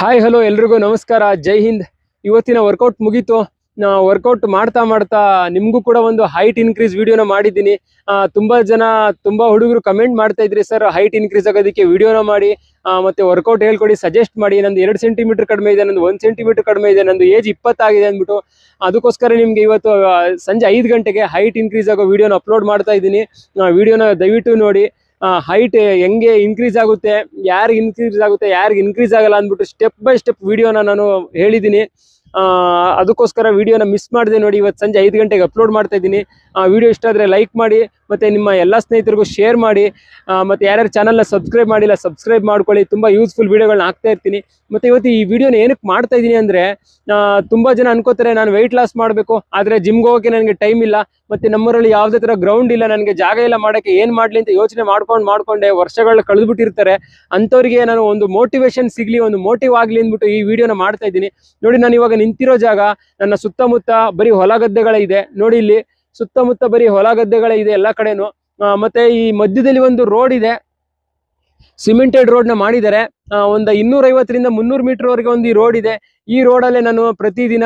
Hi hello ಎಲ್ರಿಗೂ ನಮಸ್ಕಾರ. ಜೈ ಹಿಂದ್. ಇವತ್ತಿನ ವರ್ಕೌಟ್ ಮುಗೀತು. ವರ್ಕೌಟ್ ಮಾಡ್ತಾ ಮಾಡ್ತಾ ನಿಮಗೂ ಕೂಡ ಒಂದು ಹೈಟ್ ಇನ್ಕ್ರೀಸ್ ವಿಡಿಯೋನ ಮಾಡಿದ್ದೀನಿ. ತುಂಬಾ ಜನ, ತುಂಬಾ ಹುಡುಗರು ಕಮೆಂಟ್ ಮಾಡ್ತಾ ಇದ್ರಿ, ಸರ್ ಹೈಟ್ ಇನ್ಕ್ರೀಸ್ ಆಗೋದಕ್ಕೆ ವಿಡಿಯೋನ ಮಾಡಿ ಮತ್ತೆ ವರ್ಕೌಟ್ ಹೇಳ್ಕೊಡಿ ಸಜೆಸ್ಟ್ ಮಾಡಿ. ನಂದು ಎರಡು ಸೆಂಟಿಮೀಟರ್ ಕಡಿಮೆ ಇದೆ, ನಂದು ಒಂದು ಸೆಂಟಿಮೀಟರ್ ಕಡಿಮೆ ಇದೆ, ನಂದು ಏಜ್ ಇಪ್ಪತ್ತಾಗಿದೆ ಅಂದ್ಬಿಟ್ಟು ಅದಕ್ಕೋಸ್ಕರ ನಿಮ್ಗೆ ಇವತ್ತು ಸಂಜೆ ಐದು ಗಂಟೆಗೆ ಹೈಟ್ ಇನ್ಕ್ರೀಸ್ ಆಗೋ ವಿಡಿಯೋನ ಅಪ್ಲೋಡ್ ಮಾಡ್ತಾ ಇದ್ದೀನಿ. ವಿಡಿಯೋನ ದಯವಿಟ್ಟು ನೋಡಿ. ಹೈಟ್ ಹೆಂಗೆ ಇನ್ಕ್ರೀಸ್ ಆಗುತ್ತೆ, ಯಾರಿಗೆ ಇನ್ಕ್ರೀಸ್ ಆಗುತ್ತೆ, ಯಾರಿಗೆ ಇನ್ಕ್ರೀಸ್ ಆಗಲ್ಲ ಅಂದ್ಬಿಟ್ಟು ಸ್ಟೆಪ್ ಬೈ ಸ್ಟೆಪ್ ವಿಡಿಯೋನ ನಾನು ಹೇಳಿದ್ದೀನಿ. ಅದಕ್ಕೋಸ್ಕರ ವಿಡಿಯೋನ ಮಿಸ್ ಮಾಡಿದೆ ನೋಡಿ, ಇವತ್ತು ಸಂಜೆ ಐದು ಗಂಟೆಗೆ ಅಪ್ಲೋಡ್ ಮಾಡ್ತಾ ಇದ್ದೀನಿ. ಆ, ವಿಡಿಯೋ ಇಷ್ಟ ಆದರೆ ಲೈಕ್ ಮಾಡಿ, ಮತ್ತು ನಿಮ್ಮ ಎಲ್ಲ ಸ್ನೇಹಿತರಿಗೂ ಶೇರ್ ಮಾಡಿ ಮತ್ತೆ ಮತ್ತು ಯಾರ್ಯಾರು ಚಾನಲ್ನ ಸಬ್ಸ್ಕ್ರೈಬ್ ಮಾಡಿಲ್ಲ ಸಬ್ಸ್ಕ್ರೈಬ್ ಮಾಡ್ಕೊಳ್ಳಿ. ತುಂಬ ಯೂಸ್ಫುಲ್ ವಿಡಿಯೋಗಳನ್ನ ಹಾಕ್ತಾ ಇರ್ತೀನಿ. ಮತ್ತು ಇವತ್ತು ಈ ವಿಡಿಯೋನ ಏನಕ್ಕೆ ಮಾಡ್ತಾ ಇದ್ದೀನಿ ಅಂದರೆ ತುಂಬ ಜನ ಅನ್ಕೋತಾರೆ ನಾನು ವೆಯ್ಟ್ ಲಾಸ್ ಮಾಡಬೇಕು, ಆದರೆ ಜಿಮ್ಗೆ ಹೋಗೋಕ್ಕೆ ನನಗೆ ಟೈಮ್ ಇಲ್ಲ, ಮತ್ತು ನಮ್ಮೂರಲ್ಲಿ ಯಾವುದೇ ಥರ ಗ್ರೌಂಡ್ ಇಲ್ಲ, ನನಗೆ ಜಾಗ ಇಲ್ಲ ಮಾಡೋಕ್ಕೆ ಏನು ಮಾಡಲಿ ಅಂತ ಯೋಚನೆ ಮಾಡ್ಕೊಂಡು, ಮಾಡ್ಕೊಂಡೆ ವರ್ಷಗಳು ಕಳೆದ್ಬಿಟ್ಟಿರ್ತಾರೆ. ಅಂಥವ್ರಿಗೆ ನಾನು ಒಂದು ಮೋಟಿವೇಶನ್ ಸಿಗಲಿ, ಒಂದು ಮೋಟಿವ್ ಆಗಲಿ ಅಂದ್ಬಿಟ್ಟು ಈ ವಿಡಿಯೋನ ಮಾಡ್ತಾ ಇದ್ದೀನಿ. ನೋಡಿ, ನಾನು ಇವಾಗ ನಿಂತಿರೋ ಜಾಗ, ನನ್ನ ಸುತ್ತಮುತ್ತ ಬರೀ ಹೊಲ ಗದ್ದೆಗಳೇ ಇದೆ. ನೋಡಿ ಇಲ್ಲಿ, ಸುತ್ತಮುತ್ತ ಬರೀ ಹೊಲ ಗದ್ದೆಗಳೇ ಇದೆ ಎಲ್ಲ ಕಡೆನೂ. ಮತ್ತೆ ಈ ಮಧ್ಯದಲ್ಲಿ ಒಂದು ರೋಡ್ ಇದೆ. ಸಿಮೆಂಟೆಡ್ನ ಮಾಡಿದ್ದಾರೆ. ಒಂದು ಒಂದು ಇನ್ನೂರೈವತ್ತರಿಂದ ಮುನ್ನೂರು ಮೀಟರ್ ವರೆಗೆ ಒಂದು ಈ ರೋಡ್ ಇದೆ. ಈ ರೋಡಲ್ಲೇ ನಾನು ಪ್ರತಿದಿನ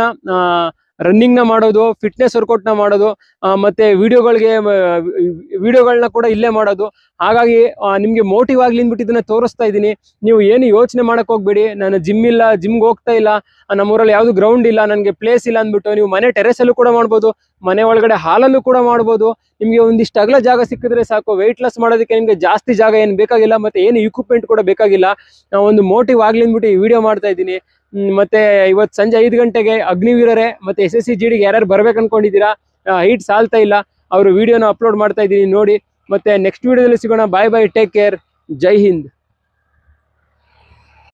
ರನ್ನಿಂಗ್ನ ಮಾಡೋದು ಫಿಟ್ನೆಸ್ ವರ್ಕೌಟ್ನ ಮಾಡೋದು ಆ, ಮತ್ತೆ ವಿಡಿಯೋಗಳಿಗೆ ವಿಡಿಯೋಗಳನ್ನ ಕೂಡ ಇಲ್ಲೇ ಮಾಡೋದು. ಹಾಗಾಗಿ ನಿಮಗೆ ಮೋಟಿವ್ ಆಗ್ಲಿ ಅಂದ್ಬಿಟ್ಟು ಇದನ್ನ ತೋರಿಸ್ತಾ ಇದ್ದೀನಿ. ನೀವು ಏನು ಯೋಚನೆ ಮಾಡಕ್ ಹೋಗ್ಬೇಡಿ. ನಾನು ಜಿಮ್ ಇಲ್ಲ ಜಿಮ್ಗೆ ಹೋಗ್ತಾ ಇಲ್ಲ. ನಮ್ಮೂರಲ್ಲಿ ಯಾವುದು ಗ್ರೌಂಡ್ ಇಲ್ಲ ನನಗೆ ಪ್ಲೇಸ್ ಇಲ್ಲ ಅಂದ್ಬಿಟ್ಟು ನೀವು ಮನೆ ಟೆರೆಸ್ ಅಲ್ಲೂ ಕೂಡ ಮಾಡ್ಬೋದು. ಮನೆ ಒಳಗಡೆ ಹಾಲಲ್ಲೂ ಕೂಡ ಮಾಡ್ಬೋದು. ನಿಮಗೆ ಒಂದಿಷ್ಟು ಅಗಲ ಜಾಗ ಸಿಕ್ಕಿದ್ರೆ ಸಾಕು. ವೆಯ್ಟ್ ಲಾಸ್ ಮಾಡೋದಕ್ಕೆ ನಿಮಗೆ ಜಾಸ್ತಿ ಜಾಗ ಏನು ಬೇಕಾಗಿಲ್ಲ, ಮತ್ತೆ ಏನು ಇಕ್ವಿಪ್ಮೆಂಟ್ ಕೂಡ ಬೇಕಾಗಿಲ್ಲ. ನಾವು ಒಂದು ಮೋಟಿವ್ ಆಗ್ಲಿ ಅಂದ್ಬಿಟ್ಟು ಈ ವಿಡಿಯೋ ಮಾಡ್ತಾ ಇದ್ದೀನಿ. ಮತ್ತೆ ಇವತ್ತು ಸಂಜೆ ಐದು ಗಂಟೆಗೆ ಅಗ್ನಿವೀರರೇ ಮತ್ತೆ ಎಸ್ ಎಸ್ ಸಿ ಜಿ ಡಿಗೆ ಯಾರ್ಯಾರು ಬರ್ಬೇಕು ಅನ್ಕೊಂಡಿದ್ದೀರಾ ಹೈಟ್ ಸಾಲ್ತಾ ಇಲ್ಲ. ಅವರು ವಿಡಿಯೋನ ಅಪ್ಲೋಡ್ ಮಾಡ್ತಾ ಇದ್ದೀನಿ ನೋಡಿ. ಮತ್ತೆ ನೆಕ್ಸ್ಟ್ ವಿಡಿಯೋದಲ್ಲಿ ಸಿಗೋಣ. ಬಾಯ್ ಬಾಯ್ ಟೇಕ್ ಕೇರ್ ಜೈ ಹಿಂದ್.